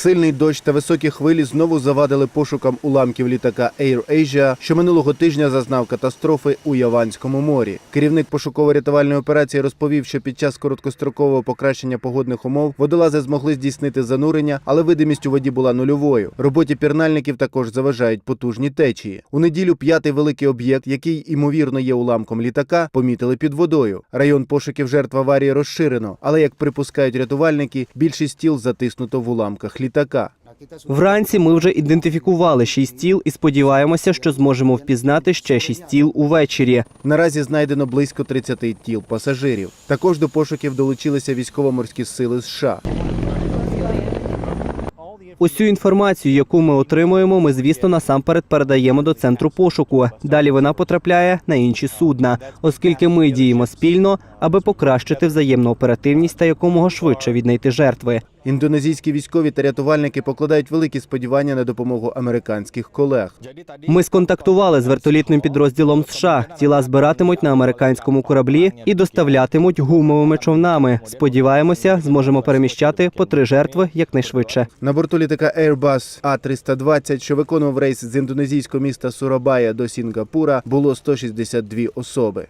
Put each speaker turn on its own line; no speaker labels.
Сильний дощ та високі хвилі знову завадили пошукам уламків літака Air Asia, що минулого тижня зазнав катастрофи у Яванському морі. Керівник пошуково-рятувальної операції розповів, що під час короткострокового покращення погодних умов водолази змогли здійснити занурення, але видимість у воді була нульовою. Роботі пірнальників також заважають потужні течії. У неділю п'ятий великий об'єкт, який ймовірно є уламком літака, помітили під водою. Район пошуків жертв аварії розширено, але як припускають рятувальники, більшість тіл затиснуто в уламках літака.
Вранці ми вже ідентифікували шість тіл і сподіваємося, що зможемо впізнати ще шість тіл увечері.
Наразі знайдено близько 30 тіл пасажирів. Також до пошуків долучилися військово-морські сили США.
Усю інформацію, яку ми отримуємо, ми звісно насамперед передаємо до центру пошуку. Далі вона потрапляє на інші судна, оскільки ми діємо спільно, аби покращити взаємну оперативність та якомога швидше віднайти жертви.
Індонезійські військові та рятувальники покладають великі сподівання на допомогу американських колег.
Ми сконтактували з вертолітним підрозділом США. Тіла збиратимуть на американському кораблі і доставлятимуть гумовими човнами. Сподіваємося, зможемо переміщати по три жертви якнайшвидше.
На борту літака Airbus A320, що виконував рейс з індонезійського міста Сурабая до Сінгапура, було 162 особи.